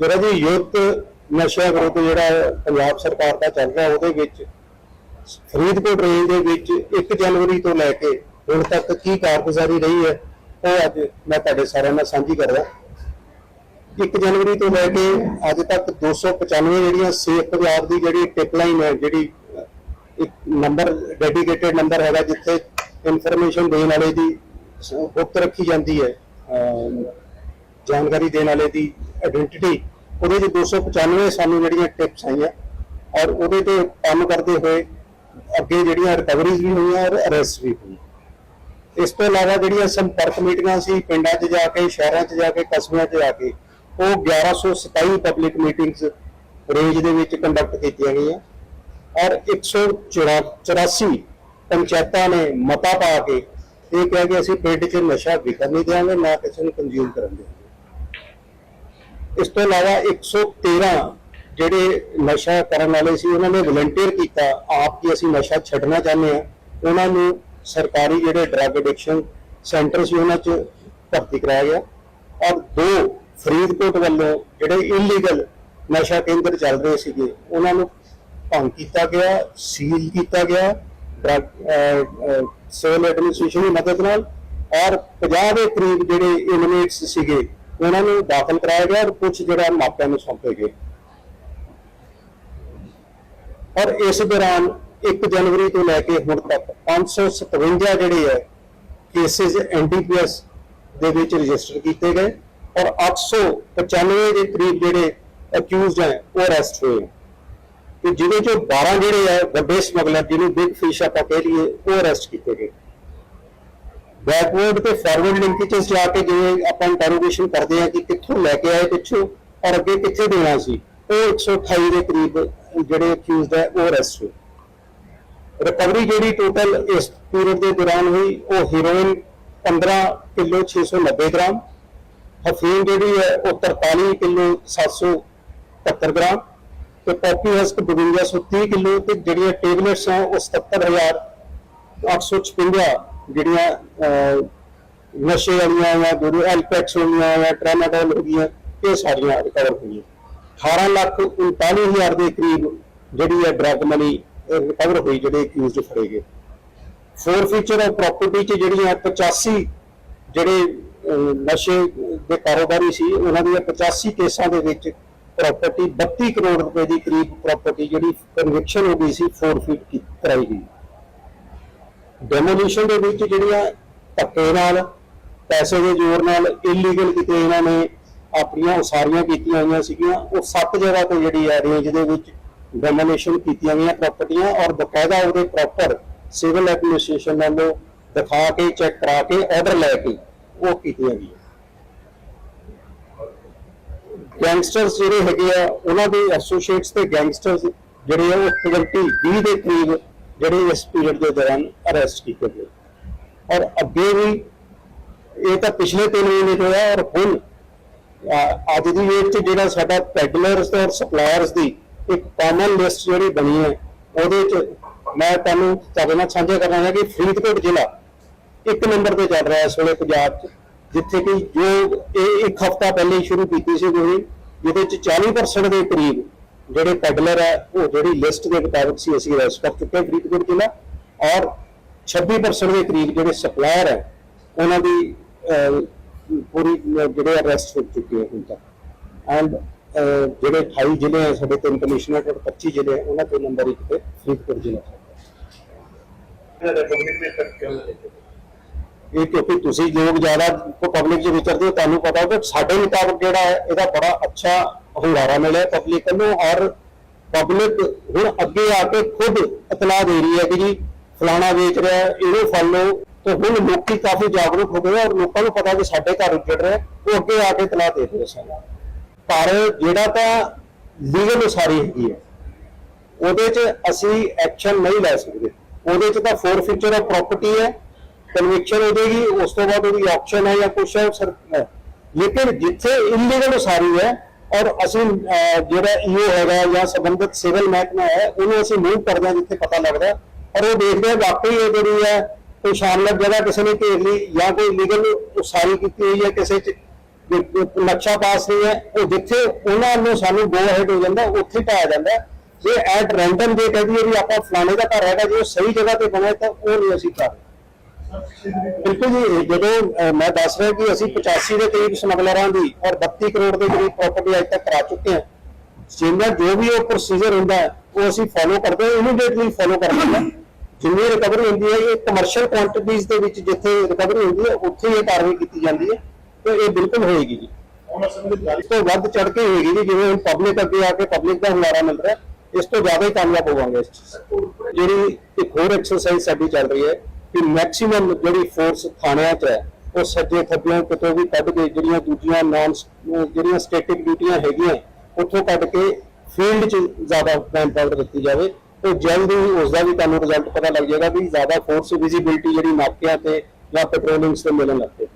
ਜਿਹੜਾ ਜੀ ਯੁੱਧ ਨਸ਼ਾ ਵਿਰੁੱਧ ਜਿਹੜਾ ਪੰਜਾਬ ਸਰਕਾਰ ਦਾ ਚੱਲ ਰਿਹਾ, ਉਹਦੇ ਵਿੱਚ ਫਰੀਦਕੋਟ ਰੇਂਜ ਦੇ ਵਿੱਚ 1 ਜਨਵਰੀ ਤੋਂ ਲੈ ਕੇ ਹੁਣ ਤੱਕ ਕੀ ਕਾਰਗੁਜ਼ਾਰੀ ਰਹੀ ਹੈ, ਉਹ ਅੱਜ ਮੈਂ ਤੁਹਾਡੇ ਸਾਰਿਆਂ ਨਾਲ ਸਾਂਝੀ ਕਰਦਾ 1 ਜਨਵਰੀ ਤੋਂ ਲੈ ਕੇ ਅੱਜ ਤੱਕ 295 ਜਿਹੜੀਆਂ ਸੇਫ ਪੰਜਾਬ ਦੀ ਜਿਹੜੀ ਟਿਪ ਲਾਈਨ ਹੈ, ਜਿਹੜੀ ਇੱਕ ਨੰਬਰ ਡੈਡੀਕੇਟਿਡ ਨੰਬਰ ਹੈਗਾ, ਜਿੱਥੇ ਇਨਫੋਰਮੇਸ਼ਨ ਦੇਣ ਵਾਲੇ ਦੀ ਸ- ਗੁਪਤ ਰੱਖੀ ਜਾਂਦੀ ਹੈ। ਜਾਣਕਾਰੀ ਦੇਣ ਵਾਲੇ ਦੀ ਆਇਡੈਂਟੀਟੀ ਉਹਦੇ ਚ 295 ਸਾਨੂੰ ਜਿਹੜੀਆਂ ਟਿਪਸ ਆਈਆਂ ਔਰ ਉਹਦੇ ਤੇ ਕੰਮ ਕਰਦੇ ਹੋਏ ਅੱਗੇ ਜਿਹੜੀਆਂ ਰਿਕਵਰੀਜ਼ ਵੀ ਹੋਈਆਂ ਔਰ ਅਰੈਸਟ ਵੀ ਹੋਈਆਂ। ਇਸ ਤੋਂ ਇਲਾਵਾ ਜਿਹੜੀਆਂ ਸੰਪਰਕ ਮੀਟਿੰਗਾਂ ਸੀ, ਪਿੰਡਾਂ 'ਚ ਜਾ ਕੇ, ਸ਼ਹਿਰਾਂ 'ਚ ਜਾ ਕੇ, ਕਸਬਿਆਂ 'ਚ ਜਾ ਕੇ, ਉਹ 1127 ਪਬਲਿਕ ਮੀਟਿੰਗਸ ਰੇਂਜ ਦੇ ਵਿੱਚ ਕੰਡਕਟ ਕੀਤੀਆਂ ਗਈਆਂ ਔਰ 184 ਪੰਚਾਇਤਾਂ ਨੇ ਮਤਾ ਪਾ ਕੇ ਇਹ ਕਿਹਾ ਕਿ ਅਸੀਂ ਪਿੰਡ 'ਚ ਨਸ਼ਾ ਵਿਕਣ ਨਹੀਂ ਦੇਵਾਂਗੇ ਨਾ ਕਿਸੇ ਨੂੰ ਕੰਜ਼ਿਊਮ ਕਰਨ ਦੇਵਾਂਗੇ ਇਸ ਤੋਂ ਇਲਾਵਾ 113 ਜਿਹੜੇ ਨਸ਼ਾ ਕਰਨ ਵਾਲੇ ਸੀ, ਉਹਨਾਂ ਨੇ ਵਲੰਟੀਅਰ ਕੀਤਾ। ਆਪ ਕਿ ਅਸੀਂ ਨਸ਼ਾ ਛੱਡਣਾ ਚਾਹੁੰਦੇ ਆ ਉਹਨਾਂ ਨੂੰ ਸਰਕਾਰੀ ਜਿਹੜੇ ਡਰੱਗ ਐਡਿਕਸ਼ਨ ਸੈਂਟਰ ਸੀ, ਉਹਨਾਂ 'ਚ ਭਰਤੀ ਕਰਾਇਆ ਗਿਆ। ਔਰ ਦੋ ਫਰੀਦਕੋਟ ਵੱਲੋਂ ਜਿਹੜੇ ਇਲੀਗਲ ਨਸ਼ਾ ਕੇਂਦਰ ਚੱਲ ਰਹੇ ਸੀਗੇ, ਉਹਨਾਂ ਨੂੰ ਭੰਗ ਕੀਤਾ ਗਿਆ ਸੀਲ ਕੀਤਾ ਗਿਆ ਡਰੱਗ ਸਿਵਲ ਐਡਮਿਨਿਸਟ੍ਰੇਸ਼ਨ ਦੀ ਮਦਦ ਨਾਲ। ਔਰ 50 ਦੇ ਕਰੀਬ ਜਿਹੜੇ ਇਨਮੇਟਸ ਸੀਗੇ ਉਹਨਾਂ ਨੂੰ ਦਾਖਲ ਕਰਾਇਆ ਗਿਆ ਔਰ ਕੁਝ ਜਿਹੜਾ ਮਾਪਿਆਂ ਨੂੰ ਸੌਂਪੇ ਗਏ। ਔਰ ਇਸ ਦੌਰਾਨ 1 ਜਨਵਰੀ ਤੋਂ ਲੈ ਕੇ ਹੁਣ ਤੱਕ 557 ਜਿਹੜੇ ਹੈ ਕੇਸਿਸ ਐਨਡੀਪੀਐਸ ਦੇ ਵਿੱਚ ਰਜਿਸਟਰ ਕੀਤੇ ਗਏ ਔਰ 895 ਦੇ ਕਰੀਬ ਜਿਹੜੇ ਅਕਿਊਜ਼ਡ ਹੈ, ਉਹ ਅਰੈਸਟ ਹੋਏ ਤੇ ਜਿਹਦੇ ਚੋਂ 12 ਜਿਹੜੇ ਹੈ, ਵੱਡੇ ਸਮਗਲਰ ਜਿਹਨੂੰ ਬਿਗ ਫਿਸ਼ ਆਪਾਂ ਕਹਿ ਲਈਏ, ਉਹ ਅਰੈਸਟ ਕੀਤੇ ਗਏ। ਬੈਕਵਰਡ ਤੇ ਫਾਰਵਰਡ ਲਿੰਕੇजेस ਜਾ ਕੇ ਜਿਵੇਂ ਆਪਾਂ ਇੰਟਰੋਗੇਸ਼ਨ ਕਰਦੇ ਆ ਕਿ ਕਿੱਥੋਂ ਲੈ ਕੇ ਆਏ, ਪਿੱਛੋਂ ਔਰ ਅੱਗੇ ਕਿੱਥੇ ਦੇਣਾ ਸੀ, ਉਹ 128 ਦੇ ਕਰੀਬ ਜਿਹੜੇ ਅਕਿਊਜ਼ਡ ਹੈ, ਉਹ ਅਰੈਸਟ ਹੋਏ। ਰਿਕਵਰੀ ਜਿਹੜੀ ਟੋਟਲ ਇਸ ਪੀਰੀਅਡ ਦੇ ਦੌਰਾਨ ਹੋਈ, ਉਹ ਹੀਰੋਇਨ 15 ਕਿਲੋ 690 ਗ੍ਰਾਮ, ਹਫੀਮ ਜਿਹੜੀ ਹੈ, ਉਹ 43 ਕਿਲੋ 771 ਗ੍ਰਾਮ ਤੇ ਪੌਪੀ ਹਸਕ 5230 ਕਿਲੋ ਤੇ ਜਿਹੜੀਆਂ ਟੇਬਲੇਟਸ ਆ, ਉਹ 77856 ਜਿਹੜੀਆਂ ਅਹ, ਨਸ਼ੇ ਵਾਲੀਆਂ ਜਾਂ ਜਿਹੜੇ ਐਲਪੈਕਸ ਹੋਈਆਂ ਜਾਂ ਟ੍ਰਾਮਾਡੋਲ ਹੋ ਗਈਆਂ ਇਹ ਸਾਰੀਆਂ ਰਿਕਵਰ ਹੋਈਆਂ। 18 ਲੱਖ 39000 ਦੇ ਕਰੀਬ ਜਿਹੜੀ ਹੈ ਡਰਗ ਮਨੀ ਰਿਕਵਰ ਹੋਈ ਜਿਹੜੇ ਅਕਿਊਜ਼ਡ ਫੜੇ ਗਏ। ਫੋਰ ਫੀਚਰ ਆਫ ਪ੍ਰਾਪਰਟੀ ਚ ਜਿਹੜੀਆਂ 85 ਜਿਹੜੇ ਨਸ਼ੇ ਦੇ ਕਾਰੋਬਾਰੀ ਸੀ ਉਹਨਾਂ ਦੀਆਂ 85 ਕੇਸਾਂ ਦੇ ਵਿੱਚ ਪ੍ਰਾਪਰਟੀ 32 ਕਰੋੜ ਰੁਪਏ ਦੀ ਕਰੀਬ ਪ੍ਰਾਪਰਟੀ ਜਿਹੜੀ ਕਨਵਿਕਸ਼ਨ ਹੋ ਗਈ ਸੀ ਫੋਰਫੀਟ ਕਰਾਈ ਗਈ। ਡੈਮੋਲੀਸ਼ਨ ਦੇ ਵਿੱਚ ਜਿਹੜੀਆਂ ਧੱਕੇ ਨਾਲ, ਪੈਸੇ ਦੇ ਜ਼ੋਰ ਨਾਲ ਇਲੀਗਲ ਕਿਤੇ ਇਹਨਾਂ ਨੇ ਆਪਣੀਆਂ ਉਸਾਰੀਆਂ ਕੀਤੀਆਂ ਹੋਈਆਂ ਸੀਗੀਆਂ, ਉਹ ਸੱਤ ਜਗ੍ਹਾ ਤੋਂ ਜਿਹੜੀ ਹੈ ਰੇਂਜ ਦੇ ਵਿੱਚ ਡੈਮੋਲੀਸ਼ਨ ਕੀਤੀਆਂ ਗਈਆਂ ਪ੍ਰਾਪਰਟੀਆਂ ਔਰ ਬਕਾਇਦਾ ਉਹਦੇ ਪ੍ਰੋਪਰ ਸਿਵਲ ਐਡਮਿਨਿਸਟ੍ਰੇਸ਼ਨ ਵੱਲੋਂ ਦਿਖਾ ਕੇ ਚੈੱਕ ਕਰਾ ਕੇ ਆਰਡਰ ਲੈ ਕੇ ਉਹ ਕੀਤੀਆਂ ਗਈਆਂ। ਗੈਂਗਸਟਰਸ ਜਿਹੜੇ ਹੈਗੇ ਆ, ਉਹਨਾਂ ਦੇ ਐਸੋਸੀਏਟਸ ਤੇ ਗੈਂਗਸਟਰਸ ਜਿਹੜੇ ਆ, ਉਹ 20 20 ਦੇ ਕਰੀਬ ਜਿਹੜੇ ਇਸ ਪੀਰੀਅਡ ਦੇ ਦੌਰਾਨ ਅਰੈਸਟ ਕੀਤੇ ਗਏ। ਔਰ ਅੱਗੇ ਵੀ ਇਹ ਤਾਂ ਪਿਛਲੇ 3 ਮਹੀਨੇ ਤੋਂ ਹੈ ਔਰ ਹੁਣ ਅੱਜ ਦੀ ਡੇਟ 'ਚ ਜਿਹੜਾ ਸਾਡਾ ਪੈਡਲਰਸ ਔਰ ਸਪਲਾਇਰਸ ਦੀ ਇੱਕ ਕਾਮਨ ਲਿਸਟ ਜਿਹੜੀ ਬਣੀ ਹੈ, ਉਹਦੇ 'ਚ ਮੈਂ ਤੁਹਾਨੂੰ ਤੁਹਾਡੇ ਨਾਲ ਸਾਂਝਾ ਕਰਨਾ ਹੈ ਕਿ ਫਰੀਦਕੋਟ ਜ਼ਿਲ੍ਹਾ ਇੱਕ ਨੰਬਰ ਤੇ ਚੱਲ ਰਿਹਾ ਇਸ ਵੇਲੇ ਪੰਜਾਬ 'ਚ, ਜਿੱਥੇ ਕਿ ਜੋ ਇਹ ਇੱਕ ਹਫਤਾ ਪਹਿਲੇ ਸ਼ੁਰੂ ਕੀਤੀ ਸੀ ਤੁਸੀਂ ਜਿਹਦੇ 'ਚ 40% ਦੇ ਕਰੀਬ ਜਿਹੜੇ ਪੈਡਲਰ ਹੈ ਉਹ ਜਿਹੜੀ ਲਿਸਟ ਦੇ ਮੁਤਾਬਕ ਸੀ ਅਸੀਂ ਅਰੈਸਟ ਕਰ ਚੁੱਕੇ ਫਰੀਦਕੋਟ ਜ਼ਿਲ੍ਹਾ ਔਰ 26% ਦੇ ਕਰੀਬ ਜਿਹੜੇ ਸਪਲਾਇਰ ਹੈ ਉਹਨਾਂ ਦੀ ਪੂਰੀ ਜਿਹੜੇ ਅਰੈਸਟ ਹੋ ਚੁੱਕੇ ਹੁਣ ਤੱਕ। ਐਂਡ ਜਿਹੜੇ 28 ਜ਼ਿਲ੍ਹੇ ਹੈ ਸਾਡੇ ਤਿੰਨ ਕਮਿਸ਼ਨਰ ਔਰ 25 ਜ਼ਿਲ੍ਹੇ ਉਹਨਾਂ ਤੋਂ ਨੰਬਰ ਇੱਕ ਤੇ ਫਰੀਦਕੋਟ ਜ਼ਿਲ੍ਹਾ। ਇਹ ਕਿਉਂਕਿ ਤੁਸੀਂ ਲੋਕ ਜ਼ਿਆਦਾ ਪਬਲਿਕ 'ਚ ਵਿਚਰਦੇ ਹੋ ਤੁਹਾਨੂੰ ਪਤਾ ਹੋਵੇ ਸਾਡੇ ਮੁਤਾਬਕ ਜਿਹੜਾ ਹੈ ਇਹਦਾ ਬੜਾ ਅੱਛਾ ਹੁੰਗਾਰਾ ਮਿਲਿਆ ਪਬਲਿਕ ਨੂੰ ਔਰ ਪਬਲਿਕ ਹੁਣ ਅੱਗੇ ਆ ਕੇ ਖੁਦ ਇਤਲਾਹ ਦੇ ਰਹੀ ਹੈ ਕਿ ਜੀ ਫਲਾਣਾ ਵੇਚ ਰਿਹਾ, ਇਹਨੂੰ ਫੜ ਲਓ। ਤੇ ਹੁਣ ਲੋਕੀ ਕਾਫੀ ਜਾਗਰੂਕ ਹੋ ਗਏ ਔਰ ਲੋਕਾਂ ਨੂੰ ਪਤਾ ਕਿ ਸਾਡੇ ਘਰ ਉੱਜੜ ਰਿਹਾ, ਉਹ ਅੱਗੇ ਆ ਕੇ ਇਤਲਾਹ ਦੇ ਰਹੇ ਸਨ। ਪਰ ਜਿਹੜਾ ਤਾਂ ਲੀਗਲ ਉਸਾਰੀ ਹੈਗੀ ਹੈ, ਉਹਦੇ 'ਚ ਅਸੀਂ ਐਕਸ਼ਨ ਨਹੀਂ ਲੈ ਸਕਦੇ। ਉਹਦੇ 'ਚ ਤਾਂ ਫੋਰ ਫੀਚਰ ਆਫ ਪ੍ਰਾਪਰਟੀ ਹੈ ਕਨਵਿਕਸ਼ਨ ਹੋ ਜਾਏਗੀ ਉਸ ਤੋਂ ਬਾਅਦ ਉਹਦੀ ਆਪਸ਼ਨ ਹੈ ਜਾਂ ਕੁਛ ਹੈ ਸਰ ਲੇਕਿਨ ਜਿੱਥੇ ਇਲੀਗਲ ਉਸਾਰੀ ਹੈ ਔਰ ਅਸੀਂ ਅਹ, ਜਿਹੜਾ ਈਓ ਹੈਗਾ ਜਾਂ ਸੰਬੰਧਿਤ ਸਿਵਲ ਮਹਿਕਮਾ ਹੈ ਉਹਨੂੰ ਅਸੀਂ ਮੂਵ ਕਰਦੇ ਹਾਂ ਜਿੱਥੇ ਪਤਾ ਲੱਗਦਾ ਔਰ ਉਹ ਦੇਖਦੇ ਹਾਂ ਵਾਕਈ ਇਹ ਜਿਹੜੀ ਹੈ ਕੋਈ ਸ਼ਾਨਦਾਰ ਜਗ੍ਹਾ ਕਿਸੇ ਨੇ ਘੇਰ ਲਈ ਜਾਂ ਕੋਈ ਲੀਗਲ ਉਸਾਰੀ ਕੀਤੀ ਹੋਈ ਹੈ ਕਿਸੇ 'ਚ ਨਕਸ਼ਾ ਪਾਸ ਨਹੀਂ ਹੈ ਉਹ ਜਿੱਥੇ ਉਹਨਾਂ ਨੂੰ ਸਾਨੂੰ ਗੋ ਹੈਡ ਹੋ ਜਾਂਦਾ ਉੱਥੇ ਪਾਇਆ ਜਾਂਦਾ ਜੇ ਐਟ ਰੈਂਡਮ ਜੇ ਕਹਿ ਦਈਏ ਵੀ ਆਪਾਂ ਫਲਾਣੇ ਦਾ ਘਰ ਹੈਗਾ ਜੇ ਉਹ ਸਹੀ ਜਗ੍ਹਾ ਤੇ ਬਣਿਆ ਤਾਂ ਉਹ ਨਹੀਂ ਅਸੀਂ ਕਰ ਬਿਲਕੁਲ ਜੀ, ਜਦੋਂ ਮੈਂ ਦੱਸ ਰਿਹਾ ਕਿ ਅਸੀਂ 85 ਦੇ ਕਰੀਬ ਸਮਗਲਰਾਂ ਦੀ ਔਰ 32 ਕਰੋੜ ਦੇ ਕਰੀਬ ਪ੍ਰਾਪਰਟੀ ਅੱਜ ਤੱਕ ਕਰਾ ਚੁੱਕੇ ਹਾਂ, ਜਿੰਨਾ ਜੋ ਵੀ ਉਹ ਪ੍ਰੋਸੀਜਰ ਹੁੰਦਾ, ਉਹ ਅਸੀਂ ਫੋਲੋ ਕਰਦੇ ਹਾਂ ਇਮੀਡੀਏਟਲੀ ਫੋਲੋ ਕਰਦੇ ਹਾਂ। ਜਿੰਨੀ ਰਿਕਵਰੀ ਹੁੰਦੀ ਹੈ, ਇਹ ਕਮਰਸ਼ੀਅਲ ਕੁਆਂਟੀਟੀਜ਼ ਦੇ ਵਿੱਚ ਜਿੱਥੇ ਰਿਕਵਰੀ ਹੁੰਦੀ ਹੈ, ਉੱਥੇ ਹੀ ਇਹ ਕਾਰਵਾਈ ਕੀਤੀ ਜਾਂਦੀ ਹੈ ਤੇ ਇਹ ਬਿਲਕੁਲ ਹੋਏਗੀ ਜੀ। ਇਸ ਤੋਂ ਵੱਧ ਚੜ ਕੇ ਹੋਏਗੀ ਜੀ, ਜਿਵੇਂ ਪਬਲਿਕ ਅੱਗੇ ਆ ਕੇ ਪਬਲਿਕ ਦਾ ਹੁਲਾਰਾ ਮਿਲ ਰਿਹਾ, ਇਸ ਤੋਂ ਜ਼ਿਆਦਾ ਹੀ ਕਾਮਯਾਬ ਹੋਵਾਂਗੇ ਇਸ ਜਿਹੜੀ ਇੱਕ ਹੋਰ ਐਕਸਰਸਾਈਜ਼ ਸਾਡੀ ਚੱਲ ਰਹੀ ਹੈ ਕਿ ਮੈਕਸਿਮਮ ਜਿਹੜੀ ਫੋਰਸ ਥਾਣਿਆਂ 'ਚ ਹੈ, ਉਹ ਸੱਜੇ ਖੱਬਿਆਂ ਕਿਤੋਂ ਵੀ ਕੱਢ ਕੇ ਜਿਹੜੀਆਂ ਦੂਜੀਆਂ ਨਾਨ ਜਿਹੜੀਆਂ ਸਟੇਟਿਕ ਡਿਊਟੀਆਂ ਹੈਗੀਆਂ, ਉੱਥੋਂ ਕੱਢ ਕੇ ਫੀਲਡ 'ਚ ਜ਼ਿਆਦਾ ਮੈਨ ਪਾਵਰ ਦਿੱਤੀ ਜਾਵੇ, ਤੇ ਜਲਦ ਹੀ ਉਸ ਦਾ ਵੀ ਤੁਹਾਨੂੰ ਰਿਜ਼ਲਟ ਪਤਾ ਲੱਗ ਜਾਏਗਾ ਵੀ ਜ਼ਿਆਦਾ ਫੋਰਸ ਵਿਜ਼ਿਬਿਲਟੀ ਜਿਹੜੀ ਨਾਕਿਆਂ ਤੇ ਜਾਂ ਪੈਟਰੋਲਿੰਗਸ ਤੇ ਮਿਲਣ ਲੱਗ ਪਏ